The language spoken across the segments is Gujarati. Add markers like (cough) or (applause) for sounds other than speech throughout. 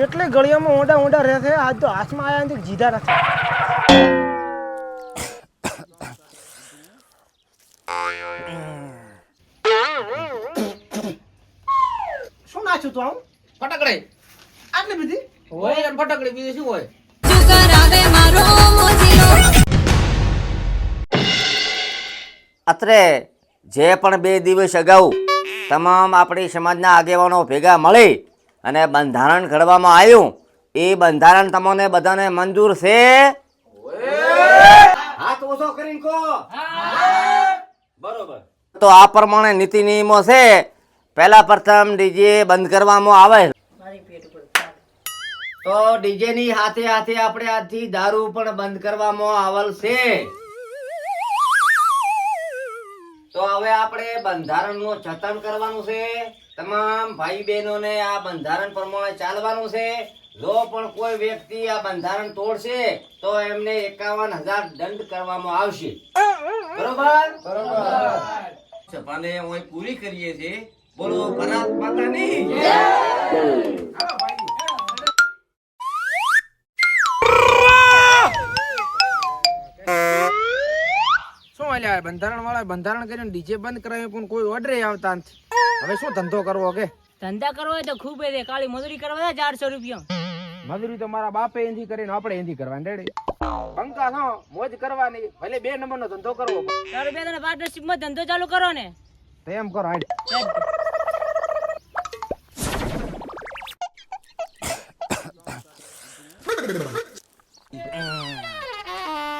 કેટલી ગળીઓમાં ઊંડા ઊંડા રહે છે? આજ તો હાથમાં આયા નથી જીધા નથી. શું નાખ્યું તું આવું ફટાકડે. આટલી બધી? હોય અને ફટાકડે બીજું શું હોય? અત્રે જે પણ બે દિવસ અગાઉ તમામ આપણી સમાજના આગેવાનો ભેગા મળી અને બંધારણ ઘડવામાં આવ્યું એ બંધારણ તમને બધાને મંજૂર છે? હાથ ઓછો કરીને કહો. બરોબર. તો આ પ્રમાણે નીતિ નિયમો છે. પહેલા પ્રથમ ડીજે બંધ કરવામાં આવે. તો ડીજે ની હાથે હાથે આપણે આજથી દારૂ પણ બંધ કરવામાં આવેલ છે. તો હવે આપણે બંધારણનું જતન કરવાનું છે. તમામ ભાઈ બહેનોને આ બંધારણ પ્રમાણે ચાલવાનું છે. જો પણ કોઈ વ્યક્તિ આ બંધારણ તોડશે તો એમને એકાવન હજાર દંડ કરવામાં આવશે. બરોબર? બરોબર. સભાને પૂરી કરીએ છીએ. બોલો ભરત માતાની શું અલ્યા બંધારણ વાળા બંધારણ કરીને ડીજે બંધ કરાવ્યું પણ કોઈ ઓર્ડર આવતા નથી. હવે શું ધંધો કરવો કે? ધંધા કરવો હોય તો ખૂબ છે કાળી મજૂરી કરવા છે ચારસો રૂપિયા. મજૂરી તો મારા બાપે એંધી કરીને આપણે એંધી કરવાની રેડી? પંકા છો મોજ કરવાની ભલે બે નંબરનો ધંધો કરવો ચાર બે તને પાર્ટનરશિપમાં ધંધો ચાલુ કરો ને. તો એમ કરો હાલ.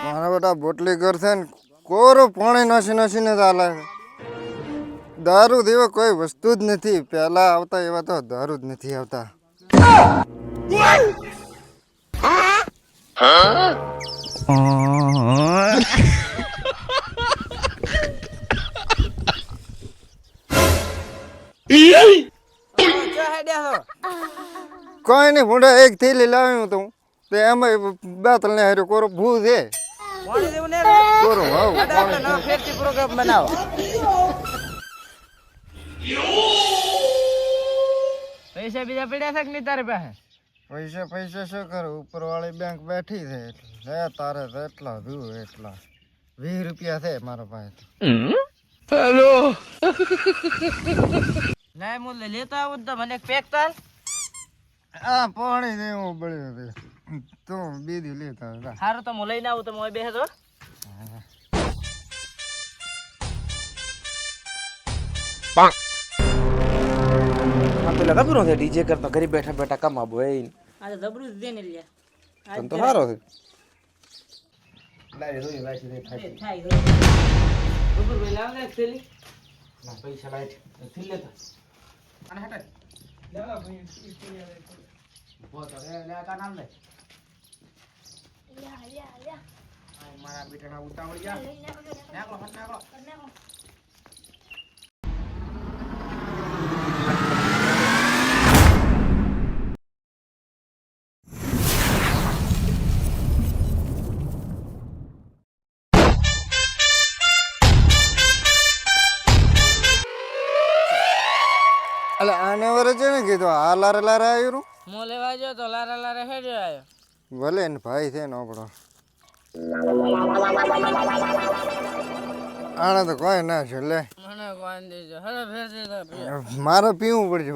મારા બેટા બોટલી કરશે ને કોરું પાણી નાસી નાસીને ચાલે દારૂ દેવો કોઈ વસ્તુ જ નથી. પહેલા આવતા એવા તો દારૂ જ નથી આવતા. કોઈ નહીં ભૂંડા એક થેલી લાવ્યું તું તે એમાં બે ત્રણ હારે કોરો ભૂ છે. કોરો બનાવો. પૈસા બીજા પડ્યા છે કે નહીં તારી પાસે? પૈસા પૈસા શું કરું? ઉપર વાળી બેંક બેઠી છે એટલે. તારે તો એટલા વ્યૂ એટલા. વીસ રૂપિયા છે મારા પાસે ના મુલે લેતા આવું તો મને પેક તાર. આ પાણી દેવું બળ્યું તું બીજું લેતા સારું તો હું લઈને આવું તો બેસે તો આ પેલા ગભરો છે ડીજે કરતા ઘરે બેઠા બેઠા કમાબો એ આ તો જબરું જ દે ને લ્યા તને તો સારો છે એ થાય તો. બપોર ભાઈ લાવ ને એક થેલી પૈસા લાઈટથી લેતા અને હટે ઊભો તો રે લે કા નામ લે આ મારા બેટાના ઉતાવળ જા નાખો હટ નાખો. એટલે આને વરે છે ને કીધું આ લારે લારે આવ્યું હું લેવા ગયો તો લારે લારા હેડ્યો આવ્યો. ભલે ને ભાઈ છે ને આપણો આને તો કોઈ ના છે લે. મારે પીવું પડશે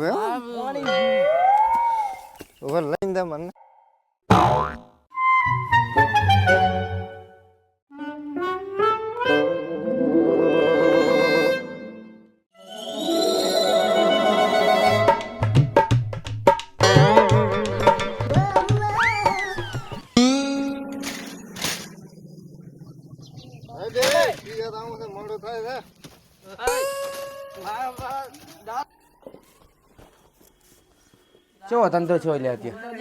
ભાઈ લઈને દે મને. ધંધો છો એટલે અત્યારે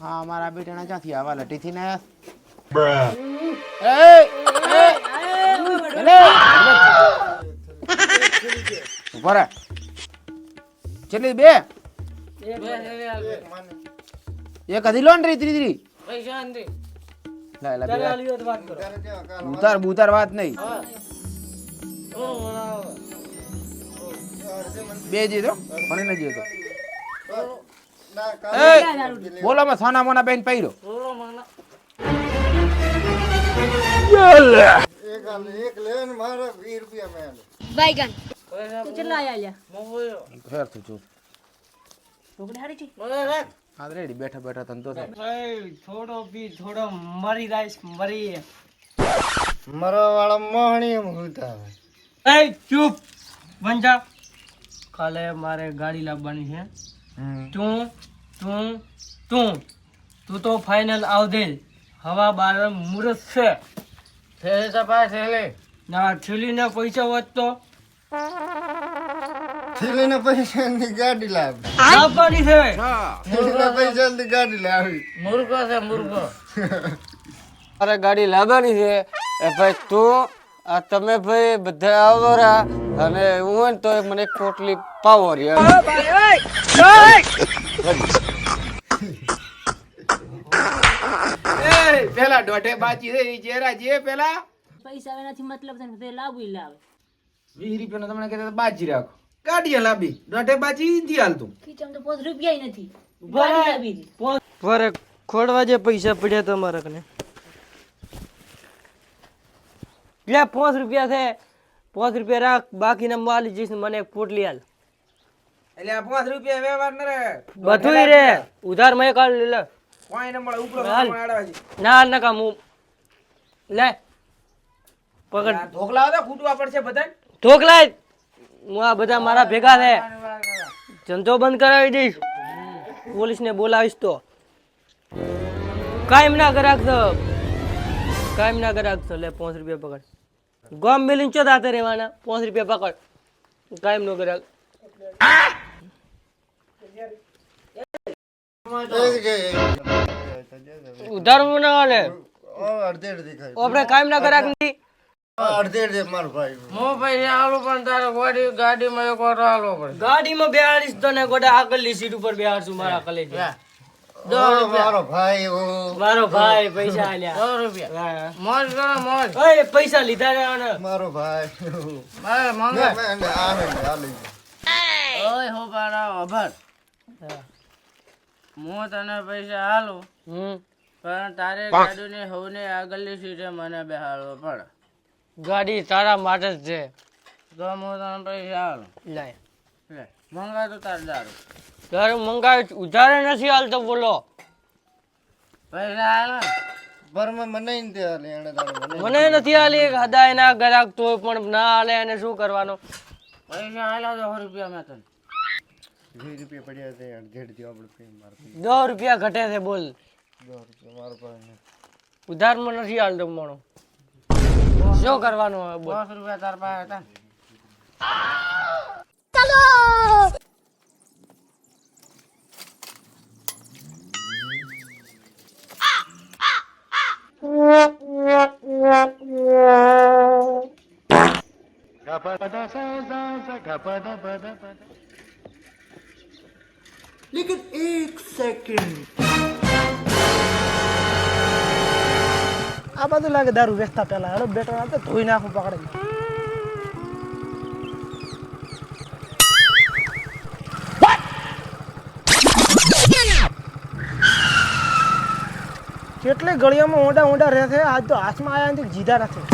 હા મારા બેટાના ક્યાંથી આવા લટીથી ને ચલી બે એક હજી લોન રહી ત્રીજી ઉતાર બુતાર વાત નહીં બે જે તો? પણ એને જે તો? ના, એ કાલે બોલો માં સોના મોના બેન પહેર્યો એક આલે, એક લે ને મારે વીસ રૂપિયા મેં આલે. બાયગન તું કેટલા આયા લ્યા ફેર તું ચૂપ ઢોકળી છે આ બેઠા બેઠા ધંધો છે થોડો બી થોડો મરી રાઈસ મરી વાળા મોહણી એ ચૂપ. બંજા કાલે મારે ગાડી લાવવાની છે. તું તું તું. તું તો ફાઇનલ આવજે. દે હવા બાર મુરત છે. થેલે તપાસ થેલે. ના ઠીલીને પૈસા વધતો તો. પૈસા પૈસાની ગાડી લાવી. લાવવાની છે. થેલીના પૈસાની ગાડી લાવી. મુર્ગો છે મુર્ગો. મારે ગાડી લાવવાની છે. એ ભાઈ તું આ તમે ભાઈ બધા આવો રા. અને હું હોય ને તો મને એક પોટલી પાવો રે પેલા દોઢે બાચી ઈ ચેરા જે પેલા. પૈસા એનાથી મતલબ છે તે લાવી લાવે. વીસ રૂપિયા તમને કહેતા હતા બાજી રાખો. ગાડી લાવી. દોઢે બાજી નથી હાલતું. ખીચામાં તો પાંચ રૂપિયા નથી. ગાડી લાવી. ખોડવા જે પૈસા પડ્યા તમારા કને. લે પાંચ રૂપિયા છે. પાંચ રૂપિયા રાખ બાકીના માલ જઈશ મને એક પોટલી હાલ એટલે આ પાંચ રૂપિયા વ્યવહાર ન રે બધું રે ઉધાર મેં કાઢ લે કોઈ ન મળે ઉપરો હાલ. ના કામ નકા હું લે. પકડ. ઢોકલા હતા ખૂટવા પડશે બધા ઢોકલા હું આ બધા મારા ભેગા છે ધંધો બંધ કરાવી દઈશ. પોલીસને બોલાવીશ તો. કાયમ ના કરાક તો કાયમ ના કરાક તો લે પાંચ રૂપિયા પકડ. ગોમ મિલિન ચો દાતે રહેવાના? પાંચ રૂપિયા પકડ. કાયમ નો કર્યા. ઉધાર ના હાલે અડધે અડધી ખાય આપણે કાયમ ના કરાક નથી અડધે અડધે મારો ભાઈ મો પૈસા આલું પણ તારે ગાડી ગાડીમાં એક પડે. ગાડીમાં બેહાડીશ તને ગોડા આગળની સીટ ઉપર બેહાડશું મારા કલેજી. મારો ભાઈ મારો ભાઈ પૈસા આલ્યા. દસ રૂપિયા. મોજ કરો મોજ. ઓય પૈસા લીધા રે મારો ભાઈ. મારે મંગા મેં- મેં આને આલી ઓય હો પાડા અભર. હું તને પૈસા આલું હમ. પણ તારે ગાડીની હવને આગળની સીટે મને બેહાડવો પડે. ગાડી તારા માટે જ છે. તો હું તને પૈસા આલું. લાય. લે મંગા તો તાર દારૂ. તારે મંગાવી ઉધારે નથી હાલતો બોલો. પૈસા આલે બરમાં મને નથી હાલી. એક હદાય ના ગ્રાહક તોય પણ ના હાલે એને શું કરવાનું? પૈસા હાલ્યા તો રૂપિયા મેં તને. વીસ રૂપિયા પડ્યા છે આપણે દસ રૂપિયા ઘટે છે બોલ. દસ રૂપિયા મારો ભાઈ ઉધારમાં નથી હાલતો મોણો. શું કરવાનું હવે બોલ. દસ રૂપિયા તાર પાસે હતા. ને? આ બધું લાગે દારૂ વેચતા પેલા હેડો બેટર આવતો ધોઈ નાખું પકડે કેટલી ગળીઓમાં ઊંડા ઊંડા રહે છે આજ તો હાથમાં આયા નથી જીધા નથી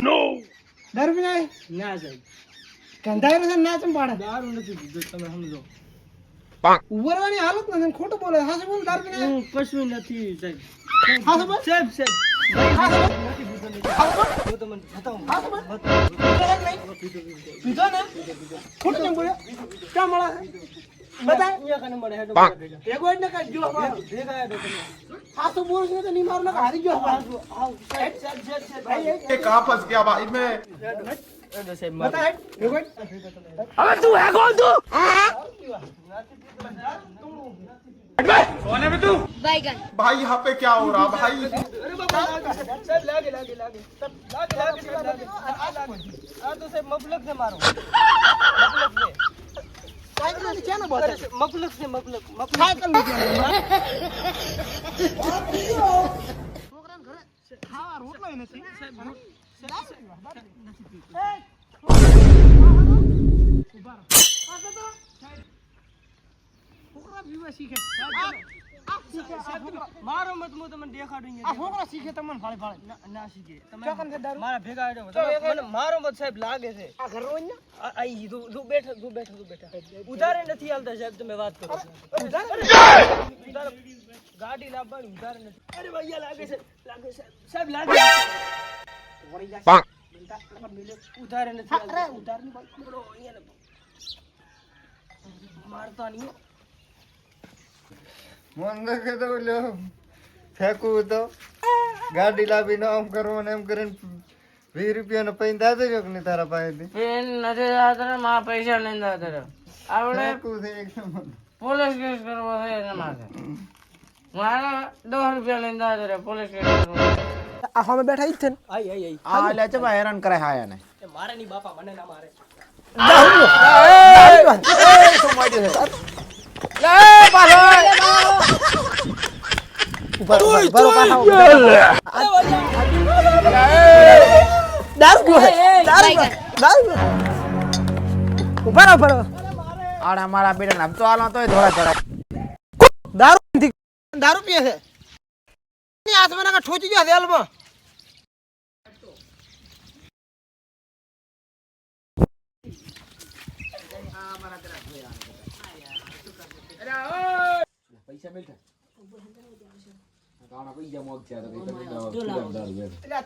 નો સાહેબ કંધાયેલો છે ના ચમ પાડે દારૂ નથી તમે સમજો ઉભરવાની હાલત નથી ને ખોટું બોલે હાસે બોલ દારૂ પીને હું કશું નથી સાહેબ હાસે બોલ સાહેબ સાહેબ પીધો ને ખોટું કેમ બોલ્યો अबे तू है कौन तू? कौन है तू? बैगन भाई यहाँ पे क्या हो रहा भाई? मफलक से मफलक मफलक से क्या ना बोलते मबलक से मबलक मबलक મારો મત હું તમને દેખાડું આ છોકરા શીખે તમને ફાળે ફાળે ના શીખે તમે મારા ભેગા આવ્યો મને મારો મત સાહેબ લાગે છે. આ ઘર રોજ ને આઈ ઉધારે નથી હાલતા સાહેબ તમે વાત કરો ગાડી લાવવાની ઉધારે લાગે છે. સાહેબ લાગે ઉધારે નહીં ગાડી લાવીને આમ કરવો ને એમ કરીને વીસ રૂપિયા નો પૈન દાદા જો ને તારા પાસેથી પેન નથી દાદા મારા પૈસા લઈને દાદા આવડે પોલીસ કેસ કરવો છે એના માટે મારા દસ રૂપિયા લઈને દાદા પોલીસ કેસ કરવો આ સામે બેઠા ઈ જ છે ને આઈ આઈ આઈ આ એટલે ભાઈ હેરાન કરે હા એને એ મારે ની બાપા મને ના મારે છે. રહો, ઊભા રહો. આડા મારા બેટા આમ તો આલો તોય ધોળા ચડાય દારૂ દારૂ પીએ છે ની ઠોચી ગયો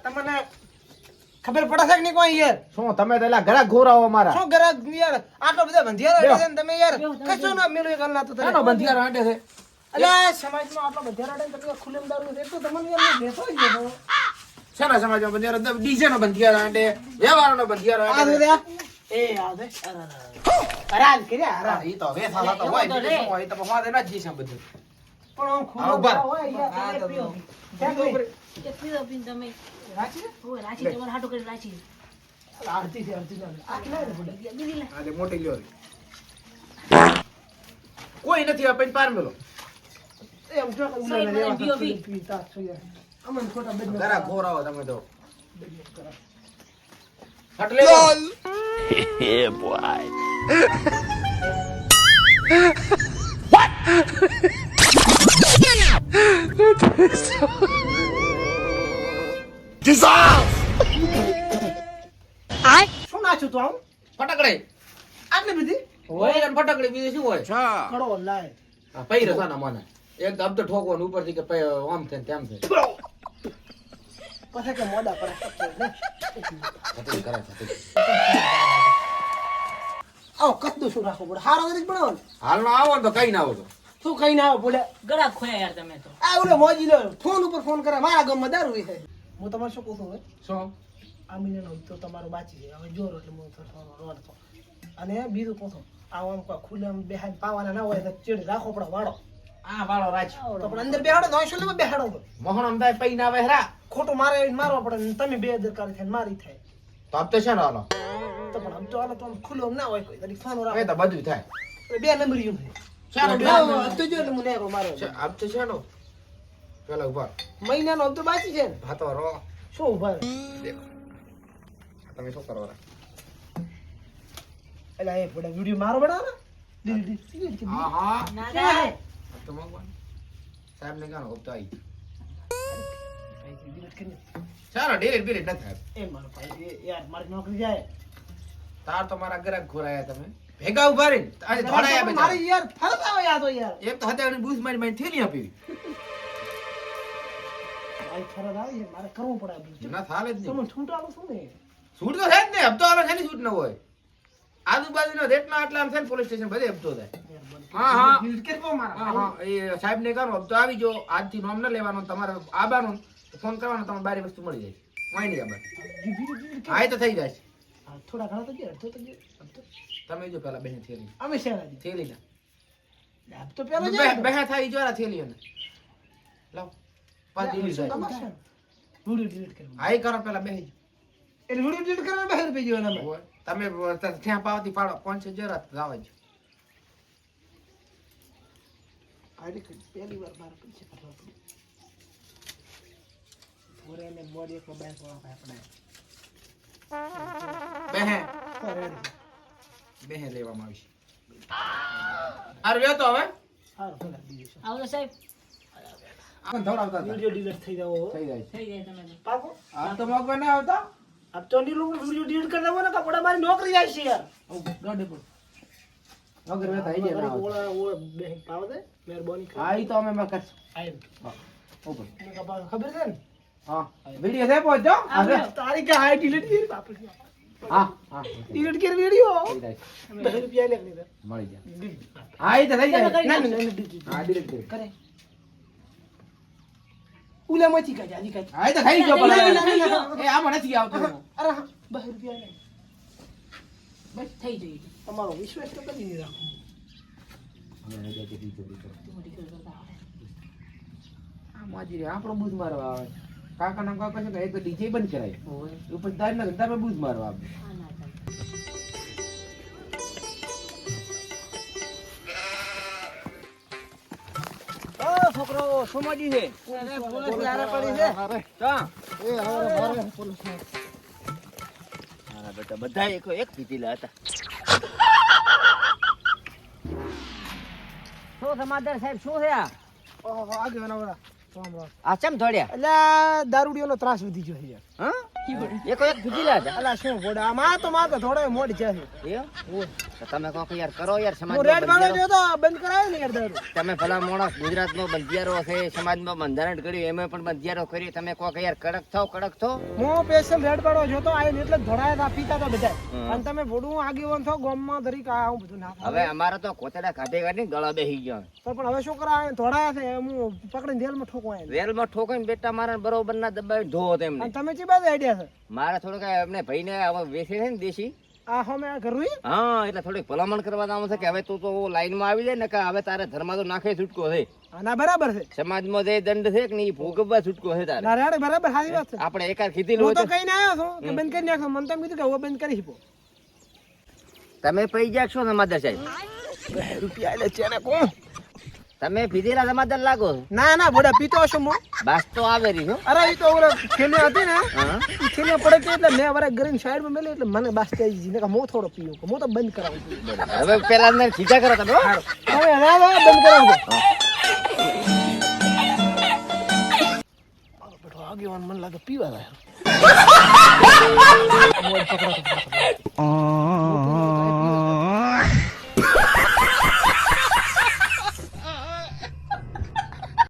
તમને ખબર પડે છે કે નહીં કોઈ યાર? શું તમે તો એલા ઘરા ઘોરાવો મારા શું ગરાક યાર? આટલો બધા બંધિયારો આડે છે ને તમે યાર? કશું ના મેળવે કરના તો એનો બંધિયારો આડે છે? અલ્યા સમાજમાં આટલો બંધિયારો આડે ને તમે ખુલ્લેમ દારૂ છે તો તમને યાર બેસો જ બેસો શેના સમાજમાં બંધિયારો? ડીજે નો બંધિયારો હાંડે વ્યવહારનો બંધિયારો આડે એ આ દે કર્યા હરાજ ઈ તો વેથા થતો હોય બીજું હોય તો પહોંચે ના જ જીશે બધું. પણ આમ હા, ઊભા. હોય યાર તમે પીઓ. ક્યાં ગઈ? એક પીધો પીને તમે. રાચી ને? હોય રાશી તમારે કરી રાશી આરતી છે, આરતી છે. આ કેટલા રે પડે? બીજી લે આજે મોટી લ્યો. કોઈ નથી આ પાર મેલો. જો. અમને ખોટા ઘોરાવો તમે તો. એટલે (laughs) શું નાખ્યું તો આમ? ફટાકડે. આટલી બધી? હોય ને ફટકડે બીજું શું હોય? કડો લાય. પૈ પૈર હતા ને મને એક તો અબ તો ઠોકવાનું ઉપરથી કે પૈ- આમ થાય તેમ થાય પછી કે મોડા પડે. છત્રી કરે છત્રી. આવો કદનું શું રાખો પડે હારો જ બનાવો ને. હાલનો આવો ને તો કઈ ના આવો તો શું કઈ ના આવે બોલે ગળા ખોયા યાર તમે તો આ ઓલો મોજી લો ફોન ઉપર ફોન કરે મારા ગામમાં દારૂ છે હું તમારે શું કહું છું શું આ મહિનાનો તો તમારો બાચી છે હવે જોર એટલે હું થોડો રોડ તો અને બીજું કહું છું આવો આમ કોઈ ખુલ્લે બેહાડ પાવાના ના હોય તો ચીડ રાખો પડે વાળો આ વાળો રાજ તો પણ અંદર બેહાડો તો શું બેહાડો તો મોહન અમદાય પૈ ના આવે હેરા ખોટું મારે આવીને મારવા પડે ને તમે બે દરકાર થાય મારી થાય. તો અબ તો છે ને હાલો. તો પણ આમ તો હાલો તો આમ ખુલ્લો ના હોય કોઈ તરીકે ફોન રાખે તો બધું થાય. એટલે બે નંબર યુ છે ચાલો બે હા, તો જો એટલે હું નેરો મારો. છે અબ તો છે નો પેલા ઊભા. મહિનાનો હપ્તો બાકી છે ને. રો શું ઊભા? દેખો. તમે શું કરવાના એટલે એ પડે વીડિયો મારો બડા ને. હા હા. ના સાહેબ ને કાનો ઉપ તો આવી. કરીને. ચાલો ન થાય એ મારો ભાઈ યાર મારી નોકરી જાય. તાર તો મારા ઘરે ઘોરાયા તમે. ભેગા ઊભા રહીને આજે ધોડાયા બેઠા. મારી યાર ફરત આવે યાદ હોય યાર. એક તો હજારની બૂસ મારી મારી થેલી આપી. મારી ફરત આવે મારે કરવું પડે આ ના થાલે જ નહીં. તમે છૂટાડો શું ને? છૂટ તો છે જ ને હપ્તો આવે છે ને છૂટ ન હોય? આજુબાજુના રેટના આટલા છે ને પોલીસ સ્ટેશન બધે હપ્તો થાય. કરી હા હા એ સાહેબ ને કહો હપ્તો આવી જો આજથી નોમ ન લેવાનો તમારે આબાનો. ફોન કરવાનો તમને બારી વસ્તુ મળી જાય ડિલીટ કરી. હા તો થઈ જાય થોડા ઘણા તો ગયા અડધો તો ગયા તમે જો પેલા બહેન થેલી અમે શેનાથી? થેલી ના તો પેલા જાય ને. થાય જોરા થેલી એને લાવ પાંચ દિલ્હી જાય ને? વીડિયો ડિલીટ કરો હા કરો પેલા બહેન એટલે વીડિયો ડિલીટ કરવા બહાર રૂપિયા જવાના. તમે ત્યાં પાવતી પાડો પાંચ હજાર લાવે છે આડી. પહેલી વાર મારા પૈસા કાઢવા પડે. એને બોડી એક બેંક વાળા પાસે આપણે. બેહે. બેહે લેવામાં આવશે. હારું લ્યો તો હવે? બીજું સાહેબ. આમ ધવડાવતા હતા. વીડિયો થઈ જાવો થઈ જાય થઈ જાય તમે તો. પાકું? આ તો મગવા ના આવતા? આ તો ની વીડિયો delete કરી દેવો ને કપડા મારી નોકરી જાય છે યાર. ગાડે પર. વગર વેતા આઈ જાય ઓલા પાવ દે મહેરબાની કરી. હા ઈ તો અમે માં કરશું. ઉપર ખબર છે ને? હા. વિડિયો છે પહોંચજો. તારી કે હાય delete કરી બાપડી હા હા. Delete કરી વીડિયો થઈ જાય રૂપિયા તો. મળી જાય. હા ઈ તો થઈ જાય. ના ના ના હા ડિલીટ કરી કરે. ઉલા માંથી કાઢ આજી કાઢ હા તો થઈ ગયો ના, ના, ના, પણ ના. એ આમાં નથી આવતો. અરે હા. બસ રૂપિયા લે. બસ થઈ જાય. તમારો વિશ્વાસ તો કદી નહીં રાખો. મોટી કરતા આવડે. આ માજી રે આપણો બૂઝ મારવા આવે. કાકા નામ કાકા છે કે એક તો ડીજે બંધ કરાય. ઉપર દાર ના ધંધા પર બૂઝ મારવા આવે આ ના થાય. છોકરો સોમાજી છે. પોલીસ લારે પડી છે. ક્યાં? એ હવે મારે મારા બેટા બધા એક એક પીધેલા હતા. શું સમાચાર સાહેબ? શું છે આ ઓહો આગે આ ચમ ધોડ્યા? એટલે દારૂડીઓનો ત્રાસ વધી ગયો છે યાર. હા? એક એક પીતીલા હતા અલા શું ગોડા આમાં તો માં થોડો મોડ છે. તમે કોક યાર કરો યાર સમાજ રેડ વાળો જો તો બંધ કરાયો ને યાર તમે ભલા માણસ ગુજરાતમાં બંધિયારો છે સમાજમાં બંધારણ કર્યું એમાં પણ બંધિયારો કરી તમે કોક યાર કડક થાવ કડક થો. હું સ્પેશિયલ રેડ વાળો જો તો આઈને એટલે હતા પીતા તા બધા. અને તમે ભોડું આગેવાન થો ગામમાં તરીકે આવું બધું ના હવે અમારે તો કોતડા કાઢે કાઢી ગળા બેસી ગયા. તો પણ હવે શું કરા ધોડાયા છે હું પકડીને જેલમાં ઠોકવાય રેલમાં ઠોકાઈને બેટા મારા બરોબર ના દબાવી ધો તેમને તમે ચી બાજુ આઈડિયા છે મારે થોડુંક એમને ભાઈને હવે વેચે છે ને દેશી. આ હમે આ કરવી હા એટલે થોડીક ભલામણ કરવા નામ છે કે હવે તું તો લાઈનમાં આવી જાય ને કે હવે તારે ધર્મ તો નાખે છૂટકો છે. ના બરાબર છે. સમાજમાં જે દંડ છે કે નહીં ભોગવવા છૂટકો છે તારે. ના બરાબર સારી વાત છે. આપણે એકાદ કીધી લો તો કઈ ના આવ્યો છું કે બંધ કરી નાખો. મને તો કીધું કે હવે બંધ કરી શકો. તમે પૈ ગયા છો સમાદાર સાહેબ રૂપિયા એટલે છે ને કોણ? તમે પીધેલા સમાદાર લાગો? છો. ના ના ભોડા પીતો હશું હું. બાસ તો આવે રહી છો અરે એ તો ઓલા થેલી હતી ને હા. એ થેલી પડે કે એટલે મેં વરે કરીને સાઈડમાં મેલી એટલે મને બાસ થઈ ગઈ. ને કે હું થોડો પીવું કે હું તો બંધ કરાવું છું. બરાબર. હવે પેલા અંદર ખીચા કરો તમે હો. હવે હવે હવે બંધ કરાવું બેઠો આગેવાન મને લાગે પીવા લાગ્યો. (laughs) મોજ પકડો તો પકડો.